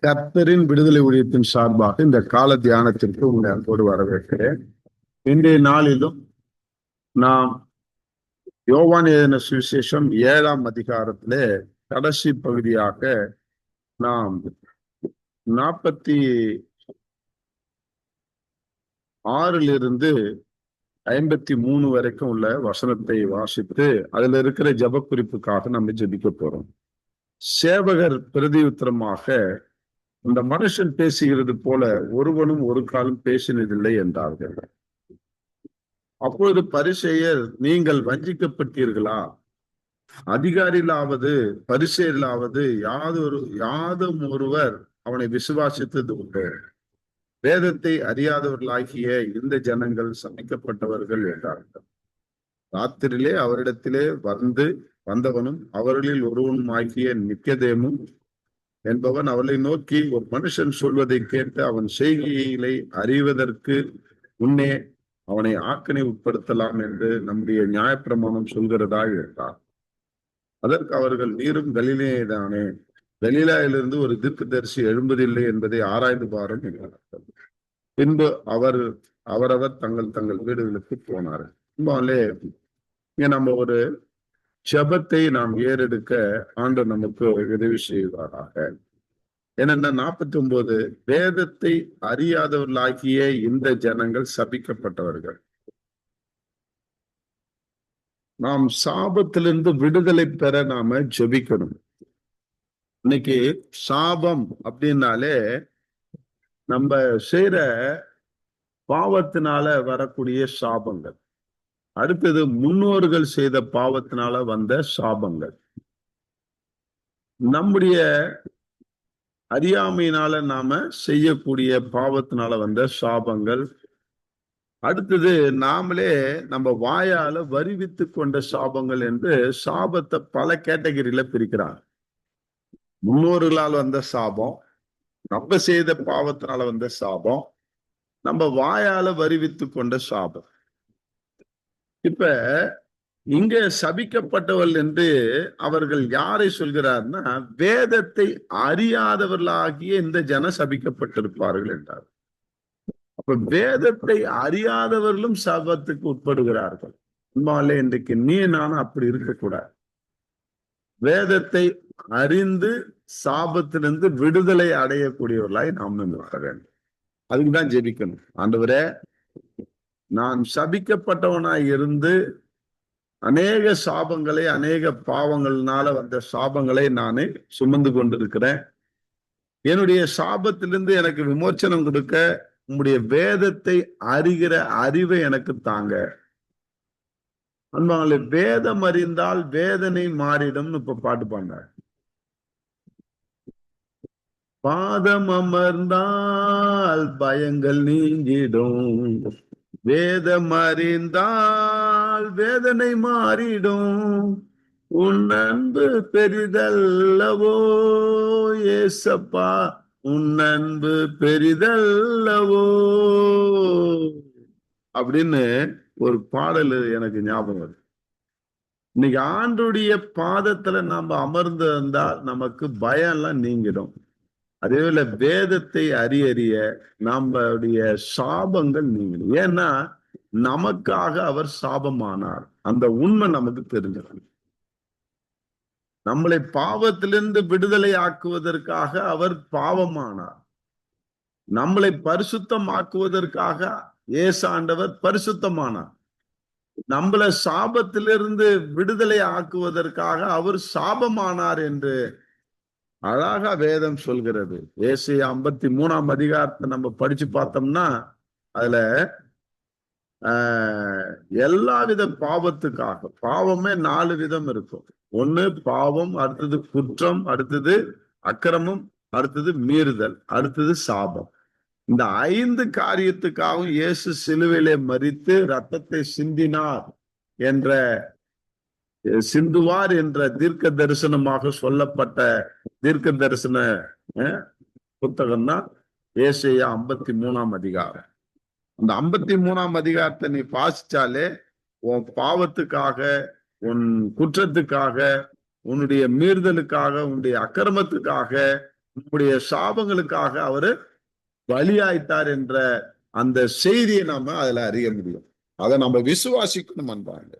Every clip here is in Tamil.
கர்த்தரின் விடுதலை ஊழியத்தின் சார்பாக இந்த கால தியானத்திற்கு உங்களை அன்போடு வரவேற்கிறேன். இன்றைய நாளிலும் நாம் யோவான் எழுதின சுவிசேஷம் ஏழாம் அதிகாரத்திலே கடைசி பகுதியாக நாம் நாற்பத்தி ஆறிலிருந்து ஐம்பத்தி மூணு வரைக்கும் உள்ள வசனத்தை வாசித்து அதுல இருக்கிற ஜப குறிப்புக்காக நம்ம ஜபிக்க போறோம். சேவகர் பிரதியுத்தரமாக இந்த மனுஷன் பேசுகிறது போல ஒருவனும் ஒரு காலம் பேசினதில்லை என்றார்கள். அப்பொழுது பரிசெயர் நீங்கள் வஞ்சிக்கப்பட்டீர்களா? அதிகாரியிலாவது பரிசெயலாவது யாதொரு யாதும் ஒருவர் அவனை விசுவாசித்தது உண்டு. வேதத்தை அறியாதவர்களாகிய இந்த ஜனங்கள் சமைக்கப்பட்டவர்கள் என்றார்கள். ராத்திரிலே அவரிடத்திலே வந்து வந்தவனும் அவர்களில் ஒருவனும் ஆகிய நிக்கதேமும் என்பவன் அவளை நோக்கி ஒரு மனுஷன் சொல்வதை கேட்டு அவன் செய்கைகளை அறிவதற்கு முன்னே அவனை ஆக்கனை உட்படுத்தலாம் என்று நம்முடைய நியாயப்பிரமாணம் சொல்கிறதா என்றார் அதற்கு அவர்கள் நீரும் கலிலேதானே கலிலாயிலிருந்து ஒரு தீர்க்கதரிசி எழும்பதில்லை என்பதை ஆராய்ந்து பாரும் என்றார்கள். பின்பு அவர் அவரவர் தங்கள் தங்கள் வீடுகளுக்கு போனார் இங்க நம்ம ஒரு ஜபத்தை நாம் ஏறெடுக்க ஆண்டு நமக்கு உதவி செய்வாராக. ஏனென்ன நாற்பத்தி ஒன்பது வேதத்தை அறியாதவர்களாகிய இந்த ஜனங்கள் சபிக்கப்பட்டவர்கள். நாம் சாபத்திலிருந்து விடுதலை பெற நாம ஜபிக்கணும். இன்னைக்கு சாபம் அப்படின்னாலே நம்ம செய்யற பாவத்தினால வரக்கூடிய சாபங்கள். அடுத்தது முன்னோர்கள் செய்த பாவத்தினால வந்த சாபங்கள். நம்முடைய அறியாமையினால நாம செய்யக்கூடிய பாவத்தினால வந்த சாபங்கள். அடுத்தது நாமளே நம்ம வாயால வருவித்து கொண்ட சாபங்கள் என்று சாபத்தை பல கேட்டகரியில பிரிக்கிறாங்க. முன்னோர்களால் வந்த சாபம் நம்ம செய்த பாவத்தினால வந்த சாபம் நம்ம வாயால வருவித்து கொண்ட சாபம். இப்ப இங்க சபிக்கப்பட்டவள் என்று அவர்கள் யாரை சொல்கிறார்னா வேதத்தை அறியாதவர்களாகிய இந்த ஜன சபிக்கப்பட்டிருப்பார்கள் என்றார். அப்ப வேதத்தை அறியாதவர்களும் சபத்துக்கு உட்படுகிறார்கள். உண்மையிலே இன்றைக்கு நீ நானும் அப்படி இருக்கக்கூடாது. வேதத்தை அறிந்து சாபத்திலிருந்து விடுதலை அடையக்கூடியவர்களாய் நாம் நின்று வேண்டும். அதுக்குதான் ஜெபிக்கணும். ஆண்டவரே நான் சபிக்கப்பட்டவனாய் இருந்து அநேக சாபங்களை அநேக பாவங்கள்னால வந்த சாபங்களை நானே சுமந்து கொண்டிருக்கிறேன். என்னுடைய சாபத்திலிருந்து எனக்கு விமோச்சனம் கொடுக்க உங்களுடைய வேதத்தை அறிகிற அறிவை எனக்கு தாங்க. அன்பாங்களே வேதம் அறிந்தால் வேதனை மாறிடும் இப்ப பாட்டு பாண்டார் பாதம் அமர்ந்தால் பயங்கள் நீங்கிடும். வேதம் அறிந்தால் வேதனை மாறிடும். உன் அன்பு பெரிதல்லவோ ஏசப்பா உன் அன்பு பெரிதல்லவோ. அப்படின்னு ஒரு பாடல் எனக்கு ஞாபகம் வருது. இன்னைக்கு ஆண்டுடைய பாதத்துல நாம அமர்ந்து இருந்தால் நமக்கு பயம் எல்லாம் நீங்கிடும். அதே போல வேதத்தை அறிய அறிய நம்முடைய சாபங்கள் நீங்கிடும் ஏன்னா நமக்காக அவர் சாபமானார். அந்த உண்மை நமக்கு தெரிஞ்சது. நம்மளை பாவத்திலிருந்து விடுதலை ஆக்குவதற்காக அவர் பாவமானார். நம்மளை பரிசுத்தம் ஆக்குவதற்காக ஏசாண்டவர் பரிசுத்தமானார். நம்மள சாபத்திலிருந்து விடுதலை ஆக்குவதற்காக அவர் சாபமானார் என்று அழகா வேதம் சொல்கிறது. ஏசி ஐம்பத்தி மூணாம் அதிகாரத்தை நம்ம படிச்சு பார்த்தோம்னா அதுல ஆஹ் எல்லா வித பாவத்துக்காக பாவமே நாலு விதம் இருக்கும். ஒண்ணு பாவம் அடுத்தது குற்றம் அடுத்தது அக்கிரமம் அடுத்தது மீறுதல் அடுத்தது சாபம். இந்த ஐந்து காரியத்துக்காகவும் இயேசு சிலுவையிலே மறித்து ரத்தத்தை சிந்தினார் என்ற சிந்துவார் என்ற தீர்க்க தரிசனமாக சொல்லப்பட்ட தீர்க்க தரிசன புத்தகம் தான் ஏசையா ஐம்பத்தி மூணாம் அதிகாரம். அந்த ஐம்பத்தி மூணாம் அதிகாரத்தை நீ வாசிச்சாலே உன் பாவத்துக்காக உன் குற்றத்துக்காக உன்னுடைய மீறுதலுக்காக உன்னுடைய அக்கிரமத்துக்காக உன்னுடைய சாபங்களுக்காக அவரு பலியாய்த்தார் என்ற அந்த செய்தியை நாம அதுல அறிய முடியும். அதை நம்ம விசுவாசிக்கணும் அன்பாங்க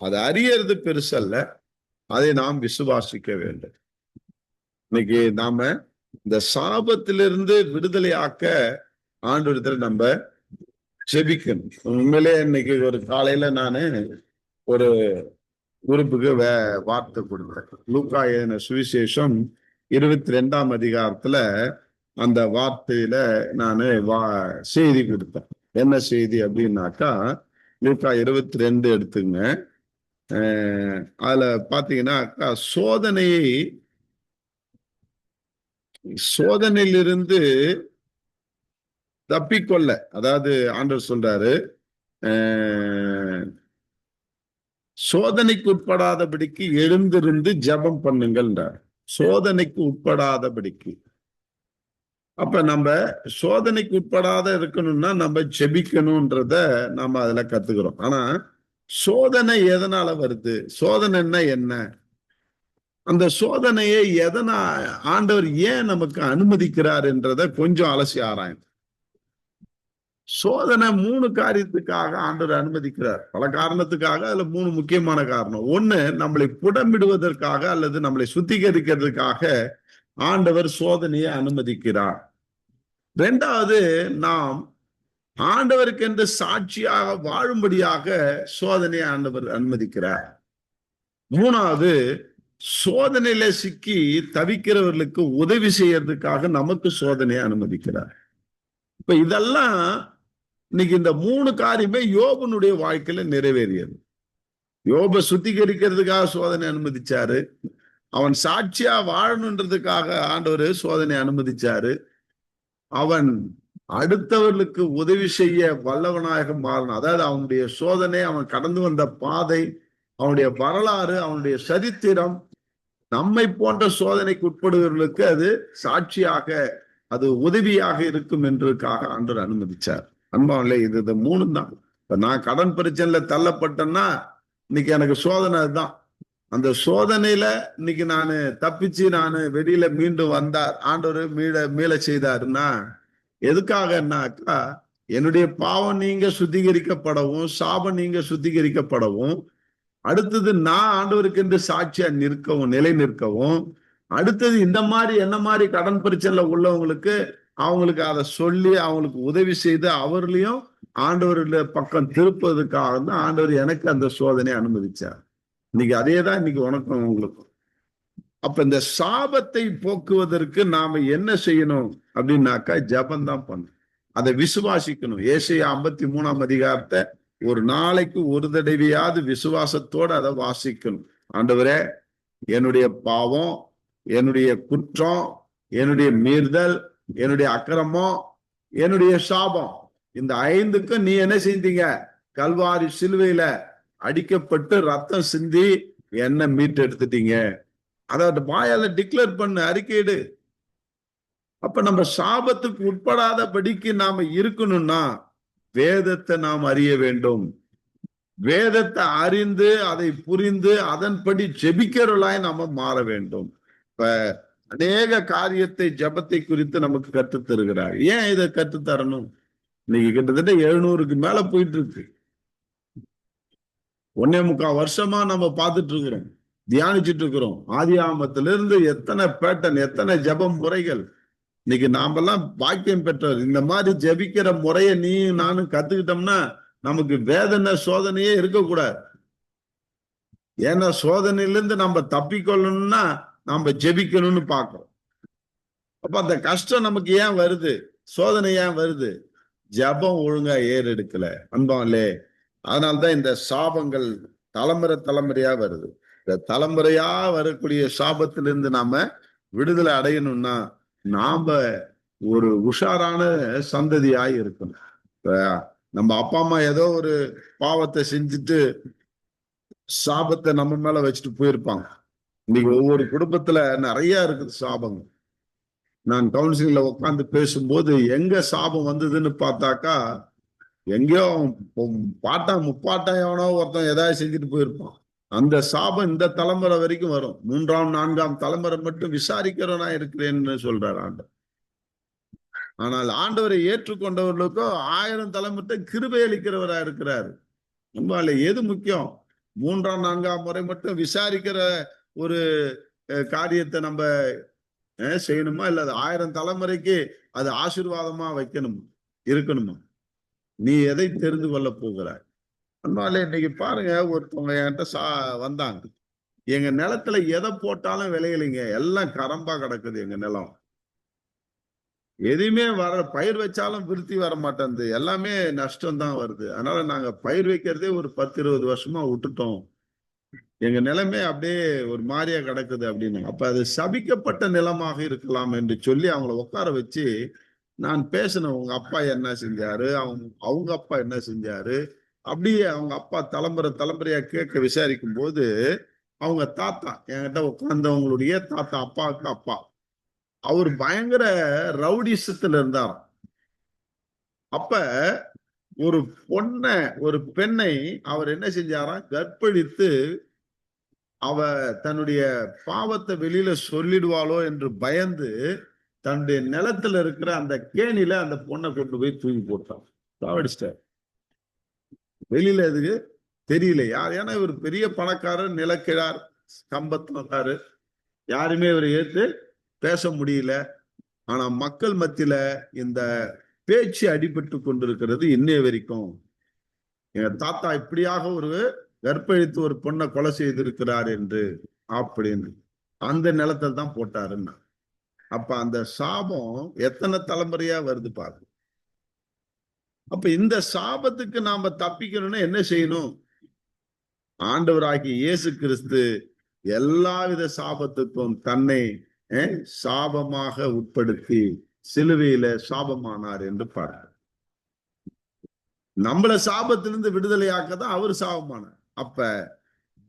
அதை அறியறது பெருசல்ல அதை நாம் விசுவாசிக்க வேண்டும். இன்னைக்கு நாம இந்த சாபத்திலிருந்து விடுதலையாக்க ஆண்டு நம்ம ஜெபிக்கணும். உண்மையிலே இன்னைக்கு ஒரு காலையில நானு ஒரு குரூப்புக்கு வே வார்த்தை கொடுக்குறேன். லூக்கா எழுதின சுவிசேஷம் இருபத்தி ரெண்டாம் அதிகாரத்துல அந்த வார்த்தையில நான் வா செய்தி கொடுத்தேன். என்ன செய்தி அப்படின்னாக்கா லூக்கா இருபத்தி ரெண்டு எடுத்துங்க. அஹ் அதுல பாத்தீங்கன்னா சோதனையை சோதனையிலிருந்து தப்பிக்கொள்ள அதாவது ஆண்டர் சொல்றாரு சோதனைக்கு உட்படாதபடிக்கு எழுந்திருந்து ஜெபம் பண்ணுங்கள்ன்றார். சோதனைக்கு உட்படாதபடிக்கு. அப்ப நம்ம சோதனைக்கு உட்படாத இருக்கணும்னா நம்ம ஜெபிக்கணும்ன்றத நம்ம அதுல கத்துக்கிறோம். ஆனா சோதனை எதனால வருது? சோதனைன்னா என்ன? அந்த சோதனையை எதனா ஆண்டவர் ஏன் நமக்கு அனுமதிக்கிறார் என்றத கொஞ்சம் அலசி ஆராயும் சோதனை மூணு காரியத்துக்காக ஆண்டவர் அனுமதிக்கிறார். பல காரணத்துக்காக அதுல மூணு முக்கியமான காரணம். ஒண்ணு நம்மளை புடமிடுவதற்காக அல்லது நம்மளை சுத்திகரிக்கிறதுக்காக ஆண்டவர் சோதனையை அனுமதிக்கிறார். ரெண்டாவது நாம் ஆண்டவருக்கு என்று சாட்சியாக வாழும்படியாக சோதனையை ஆண்டவர் அனுமதிக்கிறார். மூணாவது சோதனையில சிக்கி தவிக்கிறவர்களுக்கு உதவி செய்யறதுக்காக நமக்கு சோதனையை அனுமதிக்கிறார். இப்ப இதெல்லாம் இன்னைக்கு இந்த மூணு காரியமே யோபனுடைய வாழ்க்கையில நிறைவேறியது. யோப சுத்திகரிக்கிறதுக்காக சோதனை அனுமதிச்சாரு. அவன் சாட்சியா வாழணுன்றதுக்காக ஆண்டவர் சோதனை அனுமதிச்சாரு. அவன் அடுத்தவர்களுக்கு உதவி செய்ய வல்லவனாக மாறணும். அதாவது அவனுடைய சோதனை அவன் கடந்து வந்த பாதை அவனுடைய வரலாறு அவனுடைய சரித்திரம் நம்மை போன்ற சோதனைக்கு உட்படுகிறவர்களுக்கு அது சாட்சியாக அது உதவியாக இருக்கும் என்றதுக்காக ஆண்டவர் அனுமதிச்சார். அன்பாவில்லை இது இது மூணு தான். இப்ப நான் கடன் பிரச்சனையில தள்ளப்பட்டேன்னா இன்னைக்கு எனக்கு சோதனை அதுதான். அந்த சோதனையில இன்னைக்கு நான் தப்பிச்சு நான் வெளியில மீண்டும் வந்தார். ஆண்டவர் மீள மீள செய்தாருன்னா எதுக்காகனாக்கா என்னுடைய பாவம் நீங்க சுத்திகரிக்கப்படவும் சாபம் நீங்க சுத்திகரிக்கப்படவும் அடுத்தது நான் ஆண்டவருக்கு என்று சாட்சியா நிற்கவும் நிலை நிற்கவும் அடுத்தது இந்த மாதிரி என்ன மாதிரி கடன் பிரச்சனை உள்ளவங்களுக்கு அவங்களுக்கு அதை சொல்லி அவங்களுக்கு உதவி செய்து அவர்களையும் ஆண்டவருடைய பக்கம் திருப்பதுக்காக தான் ஆண்டவர் எனக்கு அந்த சோதனை அனுமதிச்சார். இன்னைக்கு அதே தான் இன்னைக்கு உனக்கும் உங்களுக்கும். அப்ப இந்த சாபத்தை போக்குவதற்கு நாம என்ன செய்யணும் அப்படின்னாக்கா ஜபந்தான் பண்ணணும். அதை விசுவாசிக்கணும். ஏசையா ஐம்பத்தி மூணாம் அதிகாரத்தை ஒரு நாளைக்கு ஒரு தடவையாவது விசுவாசத்தோடு அதை வாசிக்கணும். ஆண்டவரே என்னுடைய பாவம் என்னுடைய குற்றம் என்னுடைய மீறுதல் என்னுடைய அக்கிரமம் என்னுடைய சாபம் இந்த ஐந்துக்கும் நீ என்ன செஞ்சீங்க? கல்வாரி சிலுவையில அடிக்கப்பட்டு ரத்தம் சிந்தி என்ன மீட்டு எடுத்துட்டீங்க அதை வாயால டிக்ளேர் பண்ணு அறிக்கையிடு. அப்ப நம்ம சாபத்துக்கு உட்படாத படிக்கு நாம இருக்கணும்னா வேதத்தை நாம் அறிய வேண்டும். வேதத்தை அறிந்து அதை புரிந்து அதன்படி ஜெபிக்கிறவளாய் நாம மாற வேண்டும். இப்ப அநேக காரியத்தை ஜபத்தை குறித்து நமக்கு கற்றுத் தருகிறார். ஏன் இதை கற்றுத் தரணும்? இன்னைக்கு கிட்டத்தட்ட எழுநூறுக்கு மேல போயிட்டு இருக்கு. ஒன்னே முக்கால் வருஷமா நம்ம பார்த்துட்டு இருக்கிறோம். தியானிச்சுட்டு இருக்கிறோம். ஆதி ஆமத்திலிருந்து எத்தனை பேட்டன் எத்தனை ஜபம் முறைகள். இன்னைக்கு நாமெல்லாம் பாக்கியம் பெற்றவர் இந்த மாதிரி ஜபிக்கிற முறையை நீ நானும் கத்துக்கிட்டோம்னா நமக்கு வேதனை சோதனையே இருக்கக்கூடாது. ஏன்னா சோதனையிலிருந்து நம்ம தப்பிக்கொள்ளணும்னா நம்ம ஜெபிக்கணும்னு பார்க்கிறோம். அப்ப அந்த கஷ்டம் நமக்கு ஏன் வருது? சோதனை ஏன் வருது? ஜபம் ஒழுங்கா ஏறெடுக்கல. அன்பாலே அதனால்தான் இந்த சாபங்கள் தலைமுறை தலைமுறையா வருது. இந்த தலைமுறையா வரக்கூடிய சாபத்திலிருந்து நாம விடுதலை அடையணும்னா நாம ஒரு உஷாரான சந்ததியாய் இருக்கணும். நம்ம அப்பா அம்மா ஏதோ ஒரு பாவத்தை செஞ்சுட்டு சாபத்தை நம்ம மேல வச்சுட்டு போயிருப்பாங்க. இன்னைக்கு ஒவ்வொரு குடும்பத்துல நிறைய இருக்குது சாபங்கள். நான் கவுன்சிலிங்ல உட்காந்து பேசும்போது எங்க சாபம் வந்ததுன்னு பார்த்தாக்கா எங்கேயோ பாட்டா முப்பாட்டா எவனோ ஒருத்தன் ஏதாவது செஞ்சுட்டு போயிருப்பான். அந்த சாபம் இந்த தலைமுறை வரைக்கும் வரும். மூன்றாம் நான்காம் தலைமுறை மட்டும் விசாரிக்கிறவனா இருக்கிறேன்னு சொல்றார் ஆண்டவர். ஆனால் ஆண்டவரை ஏற்றுக்கொண்டவர்களுக்கோ ஆயிரம் தலைமுறை கிருபை அளிக்கிறவரா இருக்கிறார். நம்மால எது முக்கியம்? மூன்றாம் நான்காம் முறை மட்டும் விசாரிக்கிற ஒரு காரியத்தை நம்ம செய்யணுமா? இல்ல அது ஆயிரம் தலைமுறைக்கு அது ஆசீர்வாதமா வைக்கணும்? இருக்கணுமா? நீ எதை தெரிந்து கொள்ள போகிறாய்? அதனால இன்னைக்கு பாருங்க ஒருத்தவங்க என்கிட்ட சா வந்தாங்க. எங்க நிலத்துல எதை போட்டாலும் விளையலைங்க. எல்லாம் கரம்பா கிடக்குது எங்க நிலம். எதையுமே வர பயிர் வச்சாலும் விருத்தி வர மாட்டேங்குது. எல்லாமே நஷ்டம் தான் வருது. அதனால நாங்க பயிர் வைக்கிறதே ஒரு பத்து இருபது வருஷமா விட்டுட்டோம். எங்க நிலமே அப்படியே ஒரு மாதிரியா கிடக்குது அப்படின்னு. அப்ப அது சபிக்கப்பட்ட நிலமாக இருக்கலாம் என்று சொல்லி அவங்கள உட்கார வச்சு நான் பேசினேன். உங்க அப்பா என்ன செஞ்சாரு? அவங்க அவங்க அப்பா என்ன செஞ்சாரு? அப்படியே அவங்க அப்பா தலைமுறை தலைமுறையா கேட்க விசாரிக்கும் போது அவங்க தாத்தா என்கிட்ட உட்கார்ந்தவங்களுடைய தாத்தா அப்பாவுக்கு அப்பா. அவர் பயங்கர ரவுடிசத்துல இருந்தார் அப்ப ஒரு பொண்ணை ஒரு பெண்ணை அவர் என்ன செஞ்சாராம்? கற்பழித்து அவ தன்னுடைய பாவத்தை வெளியில சொல்லிடுவாளோ என்று பயந்து தன்னுடைய நிலத்துல இருக்கிற அந்த கேணில அந்த பொண்ணை கொண்டு போய் தூக்கி போட்டான். சாவடிச்சிட்டார் வெளியில எதுக்கு? தெரியல யார் ஏன்னா இவர் பெரிய பணக்காரர் நிலக்கிழார் கம்பத்தினாரு யாருமே இவர் ஏற்று பேச முடியல. ஆனா மக்கள் மத்தியில இந்த பேச்சு அடிபட்டு கொண்டிருக்கிறது இன்னைய வரைக்கும். எங்க தாத்தா இப்படியாக ஒரு கற்பழித்து ஒரு பொண்ணை கொலை செய்திருக்கிறார் என்று அப்படின்னு அந்த நிலத்தை தான் போட்டாருன்னா. அப்ப அந்த சாபம் எத்தனை தலைமுறையா வருது பாரு அப்ப இந்த சாபத்துக்கு நாம தப்பிக்கணும்னா என்ன செய்யணும்? ஆண்டவராகிய இயேசு கிறிஸ்து எல்லாவித சாபத்துக்கும் தன்னை அஹ், சாபமாக உட்படுத்தி சிலுவையில சாபமானார் என்று பாடுறார் நம்மள சாபத்திலிருந்து விடுதலையாக்க தான் அவர் சாபமானார். அப்ப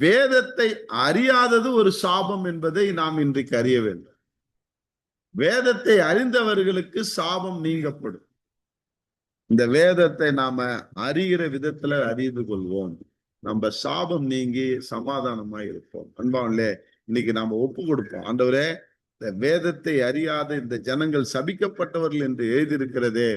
வேதத்தை அறியாதது ஒரு சாபம் என்பதை நாம் இன்றைக்கு அறிய வேண்டும். வேதத்தை அறிந்தவர்களுக்கு சாபம் நீங்கப்படும். இந்த வேதத்தை நாம அறிகிற விதத்துல அறிந்து கொள்வோம். நம்ம சாபம் நீங்கி சமாதானமா இருப்போம். அன்பாவிலே இன்னைக்கு நாம ஒப்பு கொடுப்போம். ஆண்டவரே இந்த வேதத்தை அறியாத இந்த ஜனங்கள் சபிக்கப்பட்டவர்கள் என்று எழுதியிருக்கிறதே.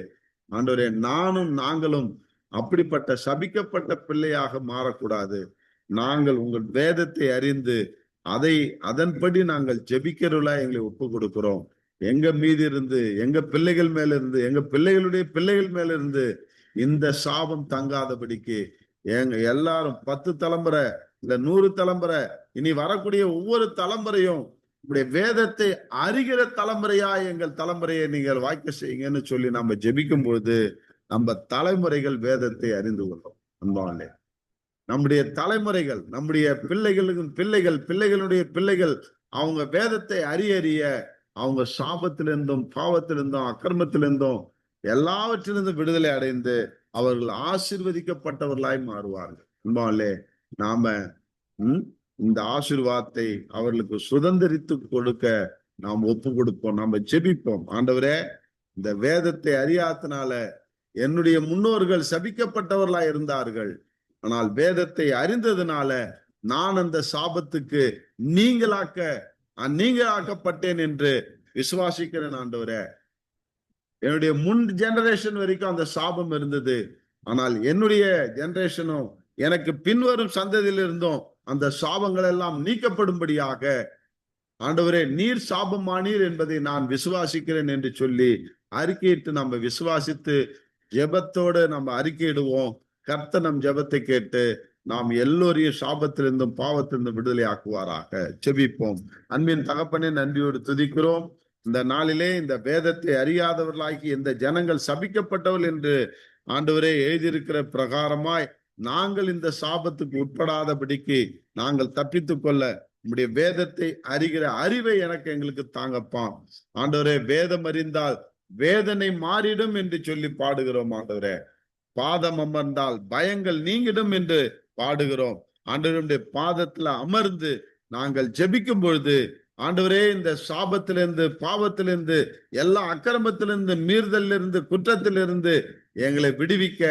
ஆண்டவரே நானும் நாங்களும் அப்படிப்பட்ட சபிக்கப்பட்ட பிள்ளையாக மாறக்கூடாது. நாங்கள் உங்கள் வேதத்தை அறிந்து அதை அதன்படி நாங்கள் ஜெபிக்கிறவர்களா எங்களை ஒப்பு கொடுக்கிறோம். எங்க மீது இருந்து எங்க பிள்ளைகள் மேல இருந்து எங்க பிள்ளைகளுடைய பிள்ளைகள் மேல இருந்து இந்த சாபம் தங்காதபடிக்கு எங்க எல்லாரும் பத்து தலைமுறை இல்ல நூறு தலைமுறை இனி வரக்கூடிய ஒவ்வொரு தலைமுறையும் இப்படி வேதத்தை அறிகிற தலைமுறையா எங்கள் தலைமுறையை நீங்கள் வாய்க்க செய்யுங்கன்னு சொல்லி நம்ம ஜெபிக்கும் பொழுது நம்ம தலைமுறைகள் வேதத்தை அறிந்து கொள்ளும். அன்பாலே நம்முடைய தலைமுறைகள் நம்முடைய பிள்ளைகளுக்கும் பிள்ளைகள் பிள்ளைகளுடைய பிள்ளைகள் அவங்க வேதத்தை அறிய அறிய அவங்க சாபத்திலிருந்தும் பாவத்திலிருந்தும் அக்கிரமத்திலிருந்தும் எல்லாவற்றிலிருந்தும் விடுதலை அடைந்து அவர்கள் ஆசிர்வதிக்கப்பட்டவர்களாய் மாறுவார்கள். அன்பாலே நாம ம், இந்த ஆசிர்வாதத்தை அவர்களுக்கு சுதந்திரித்து கொடுக்க நாம் ஒப்பு கொடுப்போம் நாம ஜெபிப்போம். ஆண்டவரே இந்த வேதத்தை அறியாதனால என்னுடைய முன்னோர்கள் சபிக்கப்பட்டவர்களாய் இருந்தார்கள். ஆனால் வேதத்தை அறிந்ததுனால நான் அந்த சாபத்துக்கு நீங்களாக்க நான் நீங்களாக்கப்பட்டேன் என்று விசுவாசிக்கிறேன் ஆண்டவரே. என்னுடைய முன் ஜெனரேஷன் வரைக்கும் அந்த சாபம் இருந்தது. ஆனால் என்னுடைய ஜெனரேஷனும் எனக்கு பின்வரும் சந்ததியிலிருந்தும் அந்த சாபங்கள் எல்லாம் நீக்கப்படும்படியாக ஆண்டவரே நீர் சாபமானீர் என்பதை நான் விசுவாசிக்கிறேன் என்று சொல்லி அறிக்கையிட்டு நம்ம விசுவாசித்து ஜெபத்தோடு நம்ம அறிக்கையிடுவோம். கர்த்த நம் ஜெபத்தை கேட்டு நாம் எல்லோரையும் சாபத்திலிருந்தும் பாவத்திலிருந்தும் விடுதலை ஆக்குவாராக செபிப்போம் அன்பின் தகப்பனே நன்றியோடு துதிக்கிறோம். இந்த நாளிலே இந்த வேதத்தை அறியாதவர்களாகி இந்த ஜனங்கள் சபிக்கப்பட்டவர்கள் என்று ஆண்டவரே எழுதியிருக்கிற பிரகாரமாய் நாங்கள் இந்த சாபத்துக்கு உட்படாதபடிக்கு நாங்கள் தப்பித்துக் கொள்ள உம்முடைய வேதத்தை அறிகிற அறிவை எனக்கு எங்களுக்கு தாங்கப்பாம் ஆண்டவரே வேதம் அறிந்தால் வேதனை மாறிடும் என்று சொல்லி பாடுகிறோம் ஆண்டவரே. பாதம் அமர்ந்தால் பயங்கள் நீங்கிடும் என்று பாடுகிறோம். ஆண்டவருடைய பாதத்துல அமர்ந்து நாங்கள் ஜெபிக்கும் பொழுது ஆண்டவரே இந்த சாபத்திலிருந்து பாவத்திலிருந்து எல்லா அக்கிரமத்திலிருந்து மீறுதலிருந்து குற்றத்திலிருந்து எங்களை விடுவிக்க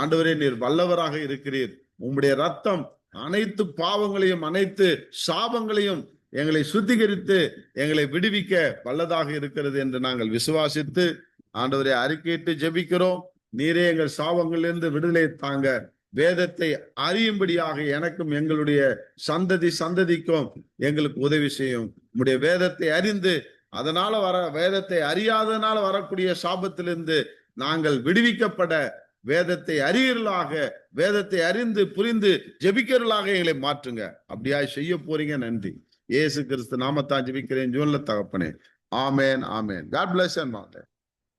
ஆண்டவரே நீர் வல்லவராக இருக்கிறீர். உம்முடைய ரத்தம் அனைத்து பாவங்களையும் அனைத்து சாபங்களையும் எங்களை சுத்திகரித்து எங்களை விடுவிக்க வல்லதாக இருக்கிறது என்று நாங்கள் விசுவாசித்து ஆண்டவரை அறிக்கையிட்டு ஜெபிக்கிறோம். நீரே எங்கள் சாபங்களிலிருந்து விடுதலை தாங்க. வேதத்தை அறியும்படியாக எனக்கும் எங்களுடைய சந்ததி சந்ததிக்கும் எங்களுக்கு உதவி செய்யும். உம்முடைய வேதத்தை அறிந்து அதனால வர வேதத்தை அறியாதனால வரக்கூடிய சாபத்திலிருந்து நாங்கள் விடுவிக்கப்பட வேதத்தை அறியர்களாக வேதத்தை அறிந்து புரிந்து ஜெபிக்கிறவர்களாக எங்களை மாற்றுங்க. அப்படியா செய்ய போறீங்க. நன்றி. இயேசு கிறிஸ்து நாமத்தான் ஜெபிக்கிறேன். ஜூன்ல தகப்பனே. ஆமேன் ஆமேன். God bless and